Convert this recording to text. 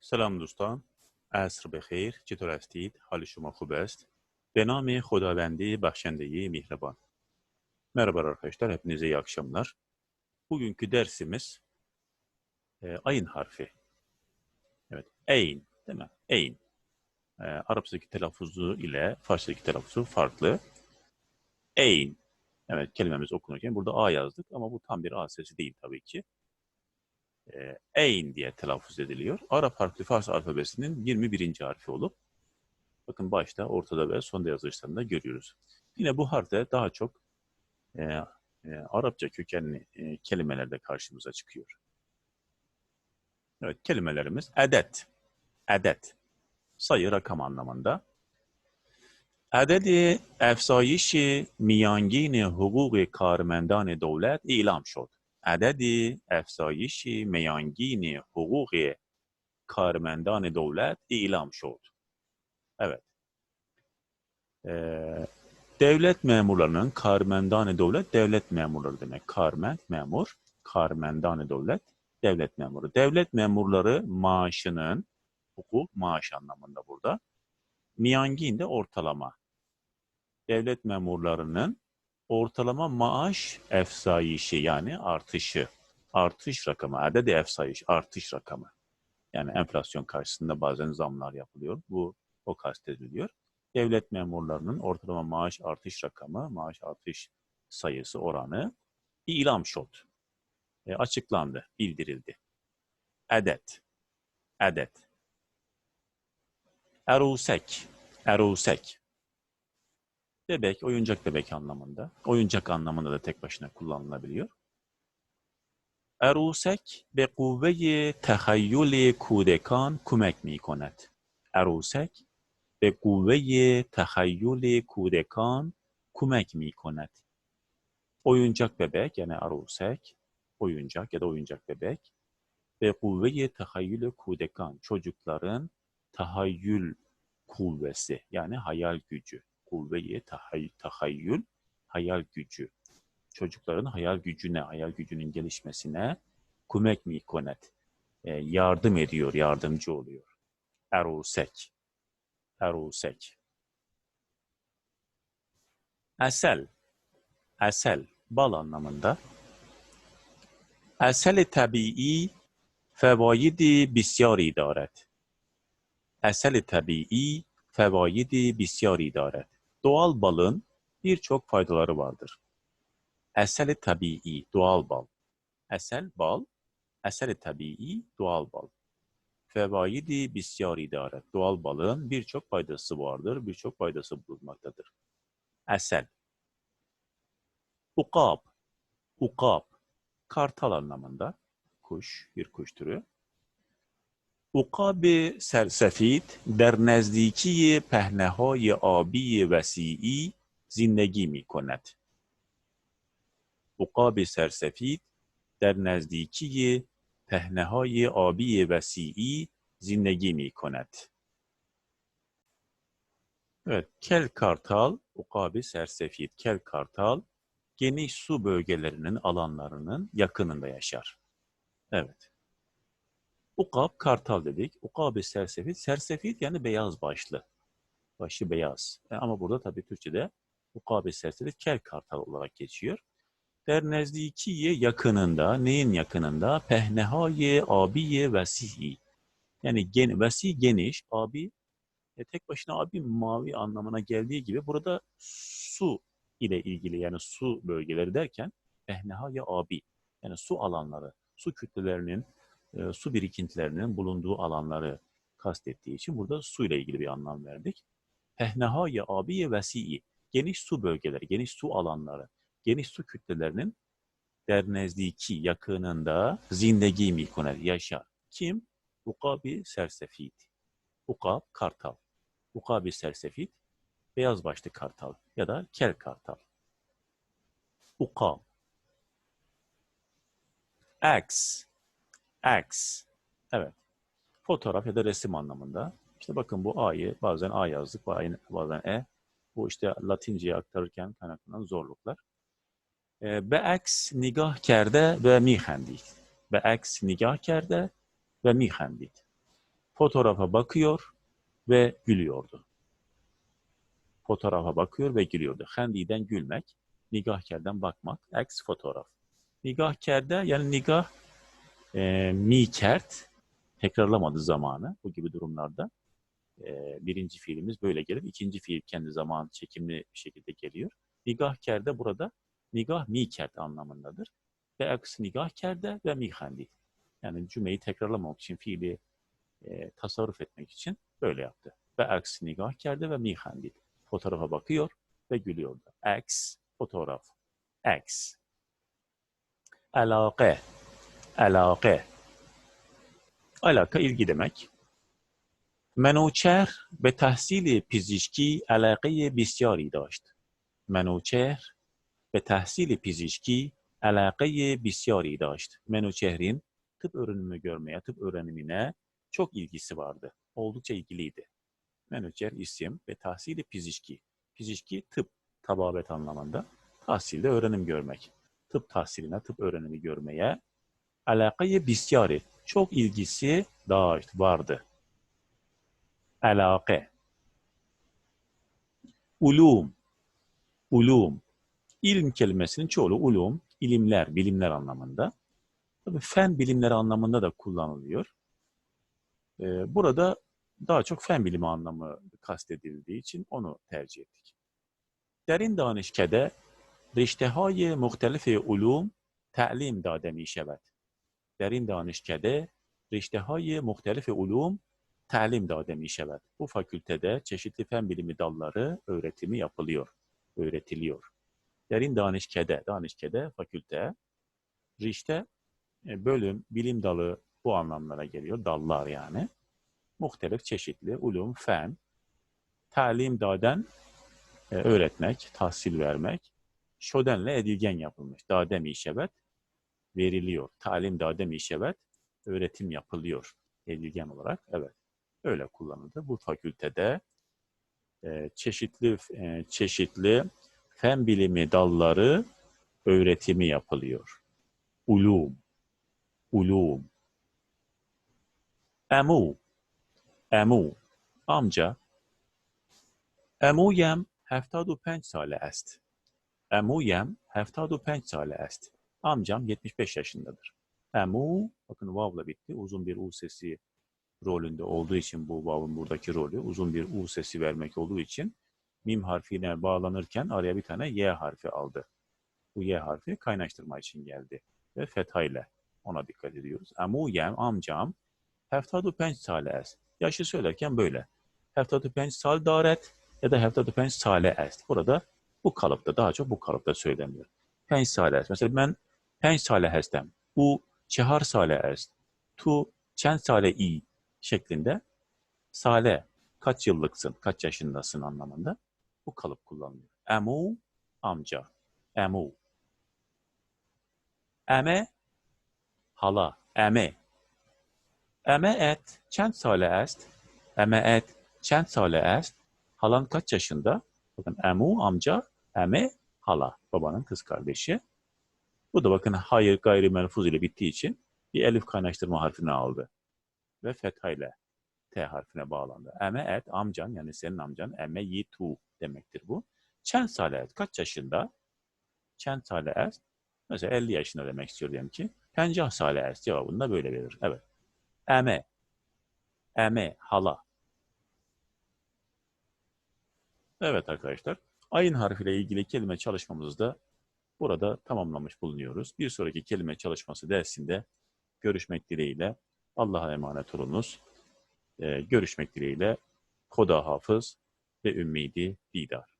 سلام دوستان عصر بخیر چطور هستید حال شما خوب است به نام خداوندی بخشندگی mihraban Merhaba arkadaşlar hepinize iyi akşamlar bugünkü dersimiz e, ayın harfi evet eyn değil mi eyn e, Arapçadaki telaffuzu ile Farsçadaki telaffuzu farklı eyn evet kelimemiz okunurken burada a yazdık ama bu tam bir a sesi değil tabii ki e, Eyn diye telaffuz ediliyor. Arap harfli Fars alfabesinin 21. harfi olup bakın başta, ortada ve sonda yazılışlarında görüyoruz. Yine bu harfte daha çok e, e, Arapça kökenli e, kelimelerde karşımıza çıkıyor. Evet, kelimelerimiz adet, adet, sayı rakam anlamında. Adedi efsayişi miyangini hukuki karmendan devlet ilam şod. عدد افزایش میانگین حقوق کارمندان دولت اعلام شد. Evet. Ee, devlet memurlarının karmendan devlet devlet memurları demek. Karmen memur, karmendan devlet devlet memuru. Devlet memurları maaşının hukuk maaş anlamında burada. Miyangin de ortalama. Devlet memurlarının ortalama maaş efsayişi yani artışı. Artış rakamı, aded efsayiş, artış rakamı. Yani enflasyon karşısında bazen zamlar yapılıyor. Bu o kastediliyor. Devlet memurlarının ortalama maaş artış rakamı, maaş artış sayısı, oranı ilam şot. E, açıklandı, bildirildi. Adet. Adet. Erusek. Erusek. Bebek, oyuncak bebek anlamında. Oyuncak anlamında da tek başına kullanılabiliyor. Erusek به قوه تخیل کودکان کمک می کند. عروسک به قوه تخیل کودکان کمک می کند. Oyuncak bebek yani arusek, oyuncak ya da oyuncak bebek ve kuvve-i tehayyül kudekan çocukların tahayyül kuvvesi yani hayal gücü kuvve-i tahay- tahayyül, hayal gücü. Çocukların hayal gücüne, hayal gücünün gelişmesine kumek mikonet, e, yardım ediyor, yardımcı oluyor. Erusek, erusek. Esel, esel, bal anlamında. Esel tabii fevaidi bisyari daret. Esel tabii fevaidi bisyari daret. Doğal balın birçok faydaları vardır. Esel-i tabii, doğal bal. Esel, bal. Esel-i tabii, doğal bal. Fevaidi bisyar idaret. Doğal balın birçok faydası vardır, birçok faydası bulunmaktadır. Esel. Ukab. Ukab. Kartal anlamında. Kuş, bir kuş türü. عقاب سرسفید در نزدیکی پهنه‌های آبی وسیعی زندگی می کند. عقاب سرسفید در نزدیکی پهنه‌های آبی وسیعی زندگی می کند. Evet, kel kartal, ukabi sersefid, kel kartal geniş su bölgelerinin alanlarının yakınında yaşar. Evet. Ukab kartal dedik. Ukabi sersefit. Sersefit yani beyaz başlı. Başı beyaz. E, ama burada tabii Türkçe'de ukabi sersefit kel kartal olarak geçiyor. Der nezdikiye yakınında, neyin yakınında? Pehnehaye abiye vesihi. Yani gen, vesi geniş, abi e, tek başına abi mavi anlamına geldiği gibi burada su ile ilgili yani su bölgeleri derken pehnehaye abi yani su alanları, su kütlelerinin e, su birikintilerinin bulunduğu alanları kastettiği için burada su ile ilgili bir anlam verdik. Pehnehâye abiye vesi'i, geniş su bölgeleri, geniş su alanları, geniş su kütlelerinin dernezdiki yakınında zindegi mikoner yaşar. Kim? Ukabi sersefid. Ukab kartal. Ukabi sersefid beyaz başlı kartal ya da kel kartal. Ukab. Aks X. Evet. Fotoğraf ya da resim anlamında. İşte bakın bu A'yı bazen A yazdık, bazen E. Bu işte Latinceye aktarırken kaynaklanan zorluklar. Ee, Be'eks nigahkerde ve mihendit. Be'eks nigahkerde ve mihendit. Fotoğrafa bakıyor ve gülüyordu. Fotoğrafa bakıyor ve gülüyordu. Hendiden gülmek, nigahkerden bakmak, eks fotoğraf. Nigahkerde yani nigah e, mikert tekrarlamadı zamanı bu gibi durumlarda. E, birinci fiilimiz böyle gelir. İkinci fiil kendi zaman çekimli bir şekilde geliyor. Nigahkerde burada nigah mikert anlamındadır. Ve aksi nigahkerde ve mihendi. Yani cümleyi tekrarlamak için fiili e, tasarruf etmek için böyle yaptı. Ve aksi nigahkerde ve mihendi. Fotoğrafa bakıyor ve gülüyordu. Aks, fotoğraf. Aks. Alaka Alaka. Alaka ilgi demek. منوچهر به تحصیل پزشکی علاقه بسیاری داشت. منوچهر به تحصیل پزشکی علاقه بسیاری داشت. Menüçehrin tıp öğrenimi görmeye, tıp öğrenimine çok ilgisi vardı. Oldukça ilgiliydi. Menüçer isim ve tahsili pizişki. Pizişki tıp, tababet anlamında. Tahsilde öğrenim görmek. Tıp tahsiline, tıp öğrenimi görmeye alakayı bisyari, çok ilgisi daşt, vardı. Alaka. Ulum, ulum. İlim kelimesinin çoğulu ulum, ilimler, bilimler anlamında. Tabii fen bilimleri anlamında da kullanılıyor. Ee, burada daha çok fen bilimi anlamı kastedildiği için onu tercih ettik. Derin danışkede riştehay muhtelife ulum ta'lim da demiş evet. می شود. Derin danışkede رشته‌های مختلف علوم تعلیم داده می شود. Bu fakültede çeşitli fen bilimi dalları öğretimi yapılıyor, öğretiliyor. Derin danışkede, danışkede fakülte, rişte e, bölüm, bilim dalı bu anlamlara geliyor, dallar yani. Muhtelif çeşitli ulum, fen, talim daden e, öğretmek, tahsil vermek, şodenle edilgen yapılmış. Dadem işevet veriliyor. Talim dadem işevet öğretim yapılıyor edilgen olarak. Evet. Öyle kullanıldı. Bu fakültede e, çeşitli e, çeşitli fen bilimi dalları öğretimi yapılıyor. Ulum. Ulum. Emu. Emu. Amca. Emuyem 75 sale est. Emuyem 75 sale est. Amcam 75 yaşındadır. Emu, bakın vavla bitti. Uzun bir u sesi rolünde olduğu için bu vav'ın buradaki rolü uzun bir u sesi vermek olduğu için mim harfiyle bağlanırken araya bir tane y harfi aldı. Bu y harfi kaynaştırma için geldi. Ve fetha ile ona dikkat ediyoruz. Emuyem, amcam 75 sale est. Yaşı söylerken böyle. 75 sal daret ya da 75 sale est. Burada bu kalıpta daha çok bu kalıpta söyleniyor. Penç sale est. Mesela ben penç sale hestem. Bu çehar sale est. Tu çen sale i şeklinde sale kaç yıllıksın, kaç yaşındasın anlamında bu kalıp kullanılıyor. Emu amca. Emu. Eme hala. Eme. Eme et çen sale est. Eme et çen sale est. Halan kaç yaşında? Bakın emu amca, eme hala. Babanın kız kardeşi. Bu da bakın hayır gayrimenfuz ile bittiği için bir elif kaynaştırma harfini aldı. Ve fetha ile T harfine bağlandı. Eme et amcan yani senin amcan eme yi tu demektir bu. Çen sale et kaç yaşında? Çen sale et mesela 50 yaşında demek istiyor diyelim ki. Pencah sale et cevabını da böyle verir. Evet. Eme. Eme hala. Evet arkadaşlar. Ayın harfiyle ilgili kelime çalışmamızı da burada tamamlamış bulunuyoruz. Bir sonraki kelime çalışması dersinde görüşmek dileğiyle Allah'a emanet olunuz. Ee, görüşmek dileğiyle Koda Hafız ve Ümmidi Didar.